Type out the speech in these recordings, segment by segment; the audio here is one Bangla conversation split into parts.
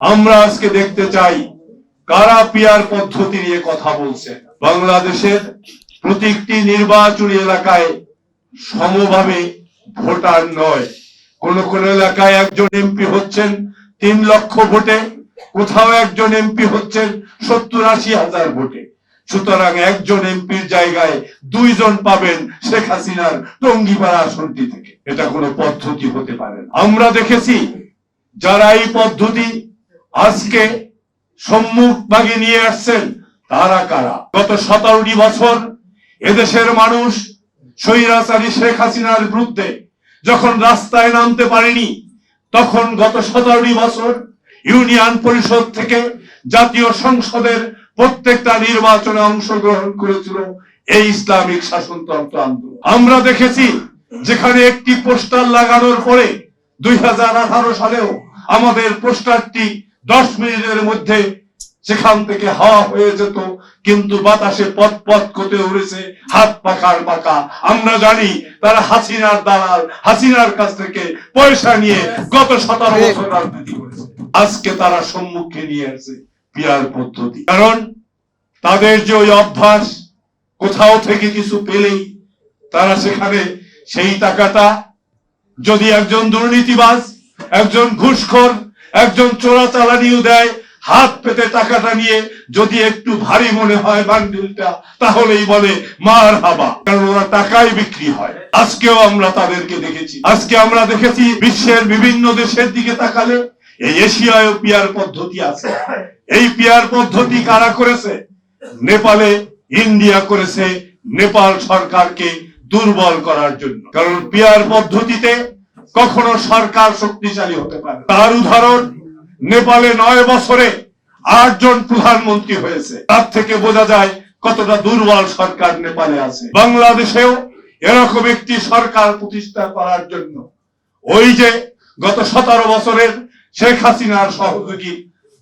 আমরা আজকে দেখতে চাই কারা পিয়ার পদ্ধতি নিয়ে কথা বলছে। বাংলাদেশের প্রত্যেকটি নির্বাচনী এলাকায় সমভাবে ভোটার নয়। কোন কোন এলাকায় একজন এমপি হচ্ছেন, তিন লক্ষ ভোটে, কোথাও একজন এমপি হচ্ছেন, সত্তর আশি হাজার ভোটে। সুতরাং একজন এমপির জায়গায় দুইজন পাবেন শেখ হাসিনার টঙ্গিপাড়া আসনটি থেকে। এটা কোনো পদ্ধতি হতে পারে আমরা দেখেছি, যারা এই পদ্ধতি আজকে সম্মুখ ভাগে নিয়ে আসছেন তারা কারা? গত সতেরোটি বছর এদেশের মানুষ স্বৈরাচারী শেখ হাসিনার বিরুদ্ধে যখন রাস্তায় নামতে পারেনি, তখন গত সতেরোটি বছর ইউনিয়ন পরিষদ থেকে জাতীয় সংসদের প্রত্যেকটা নির্বাচনে অংশগ্রহণ করেছিল এই ইসলামিক শাসনতন্ত্র আন্দোলন। আমরা দেখেছি যেখানে একটি পোস্টার লাগানোর পরে দুই হাজার আঠারো সালেও আমাদের পোস্টারটি দশ মিনিটের মধ্যে সেখান থেকে হাওয়া হয়ে যেত, কিন্তু বাতাসে পথ পথ করতে উড়েছে হাত পাকার পাকা আমরা জানি তারা হাসিনার দালাল, হাসিনার কাছ থেকে পয়সা নিয়ে গত সতেরো বছর রাজনীতি করেছে। আজকে তারা সম্মুখে নিয়ে আসছে পিয়ার পদ্ধতি। কারণ তাদের যে ওই অভ্যাস, কোথাও থেকে কিছু পেলেই তারা সেখানে সেই টাকাটা, যদি একজন দুর্নীতিবাজ, একজন ঘুষখোর একজন চোরা চালানিও দেয়, হাত পেতে টাকাটা নিয়ে যদি একটু ভারী মনে হয় বান্ডিলটা, তাহলেই বলে, মার হাবা। কারণ ওরা টাকায় বিক্রি হয়। আজকেও আমরা তাদেরকে দেখেছি। আজকে আমরা দেখেছি বিশ্বের বিভিন্ন দেশের দিকে তাকালে এই এশিয়ায় পিয়ার পদ্ধতি আছে। এই পিয়ার পদ্ধতি কারা করেছে? নেপালে ইন্ডিয়া করেছে নেপাল সরকারকে দুর্বল করার জন্য। কারণ পিয়ার পদ্ধতিতে কখনো সরকার শক্তিশালী হতে পারে। তার উদাহরণ, নেপালে নয় বছরে আটজন প্রধানমন্ত্রী হয়েছে। তার থেকে বোঝা যায় কতটা দুর্বল সরকার নেপালে আছে। বাংলাদেশেও এরকম একটি সরকার প্রতিষ্ঠা করার জন্য। ওই যে গত সতেরো বছরের শেখ হাসিনার সহযোগী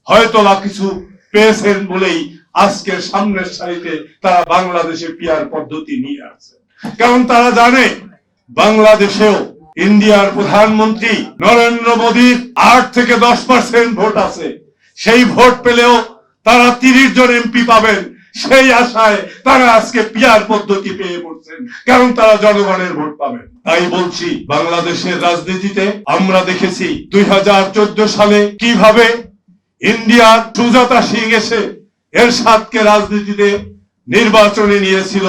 হয়তো বা কিছু পেয়েছেন বলেই আজকের সামনের সারিতে তারা বাংলাদেশে পিয়ার পদ্ধতি নিয়ে আসছে কারণ তারা জানে, বাংলাদেশেও ইন্ডিয়ার প্রধানমন্ত্রী নরেন্দ্র মোদীর আট থেকে দশ পার্সেন্ট ভোট আছে। সেই ভোট পেলেও তারা তিরিশ জন এমপি পাবেন। সেই আশায় তারা আজকে পিয়ার পদ্ধতি পেয়ে পড়ছেন, কারণ তারা জনগণের ভোট পাবেন। তাই বলছি, বাংলাদেশের রাজনীতিতে আমরা দেখেছি দুই হাজার চোদ্দ সালে কীভাবে ইন্ডিয়ার সুজাতা সিং এসে এরশাদকে রাজনীতিতে নির্বাচনে নিয়েছিল।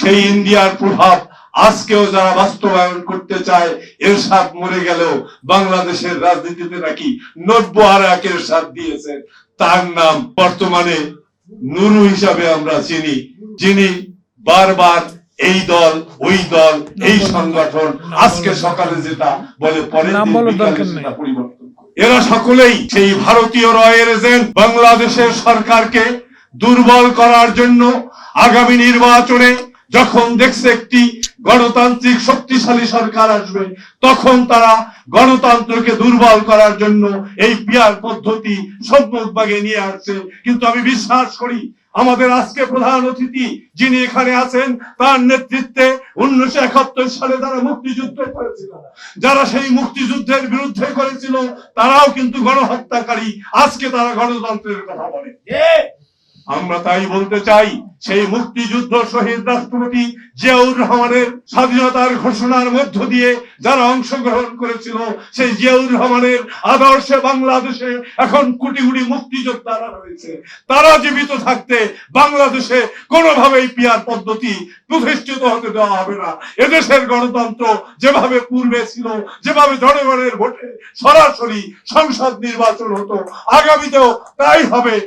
সেই ইন্ডিয়ার প্রভাব আজকেও যারা বাস্তবায়ন করতে চায় এরশাদ মরে গেলেও বাংলাদেশের রাজনীতিতে নাকি নব্য আর এক এরশাদ দিয়েছেন। তার নাম বর্তমানে নুরু হিসাবে আমরা চিনি। যিনি বারবার এই দল ওই দল এই সংগঠন আজকে সকালে যেটা বলে পরিবর্তন এরা সকলেই সেই ভারতীয় রয়ের এজেন্ট বাংলাদেশের সরকারকে দুর্বল করার জন্য আগামী নির্বাচনে যখন দেখছে একটি গণতান্ত্রিক শক্তিশালী সরকার আসবে, তখন তারা গণতন্ত্রকে দুর্বল করার জন্য এই পিয়ার পদ্ধতি সম্মুখভাগে নিয়ে আসছে। কিন্তু আমি বিশ্বাস করি, আমাদের আজকে প্রধান অতিথি যিনি এখানে আছেন, তার নেতৃত্বে উনিশশো একাত্তর সালে তারা মুক্তিযুদ্ধ করেছিল। যারা সেই মুক্তিযুদ্ধের বিরুদ্ধে করেছিল, তারাও কিন্তু গণহত্যাকারী। আজকে তারা গণতন্ত্রের কথা বলে। আমরা তাই বলতে চাই, সেই মুক্তিযুদ্ধ শহীদ রাষ্ট্রপতি জিয়াউর রহমানের স্বাধীনতার ঘোষণার মধ্য দিয়ে যারা অংশগ্রহণ করেছিল, সেই জিয়াউর রহমানের আদর্শে বাংলাদেশে এখন কোটি কোটি মুক্তিযোদ্ধারা রয়েছে। তারা জীবিত থাকতে বাংলাদেশে কোনোভাবেই পিয়ার পদ্ধতি প্রতিষ্ঠিত হতে দেওয়া হবে না। এদেশের গণতন্ত্র যেভাবে পূর্বে ছিল, যেভাবে জনগণের ভোটে সরাসরি সংসদ নির্বাচন হতো, আগামীতেও তাই হবে।